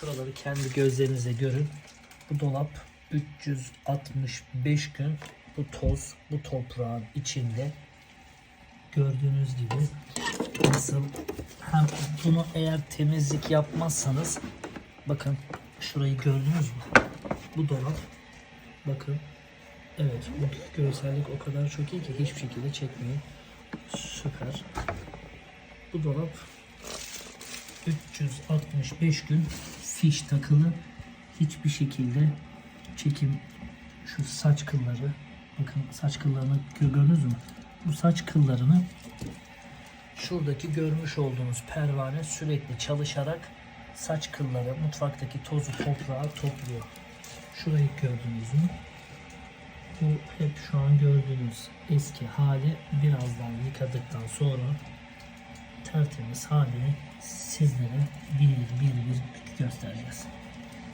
Şuraları kendi gözlerinizle görün. Bu dolap 365 gün bu toz, bu toprağın içinde gördüğünüz gibi nasıl hem bunu eğer temizlik yapmazsanız bakın şurayı gördünüz mü? Bu dolap bakın evet bu görsellik o kadar çok iyi ki hiçbir şekilde çekmiyor. Süper. Bu dolap 365 gün fiş takılı hiçbir şekilde çekim şu saç kılları bakın saç kıllarını gö- gördünüz mü? Bu saç kıllarını şuradaki görmüş olduğunuz pervane sürekli çalışarak saç kılları mutfaktaki tozu toprağı topluyor. Şurayı gördünüz mü? Bu hep şu an gördüğünüz eski hali birazdan yıkadıktan sonra tertemiz halini sizlere bir bir bir よろしくお願いします。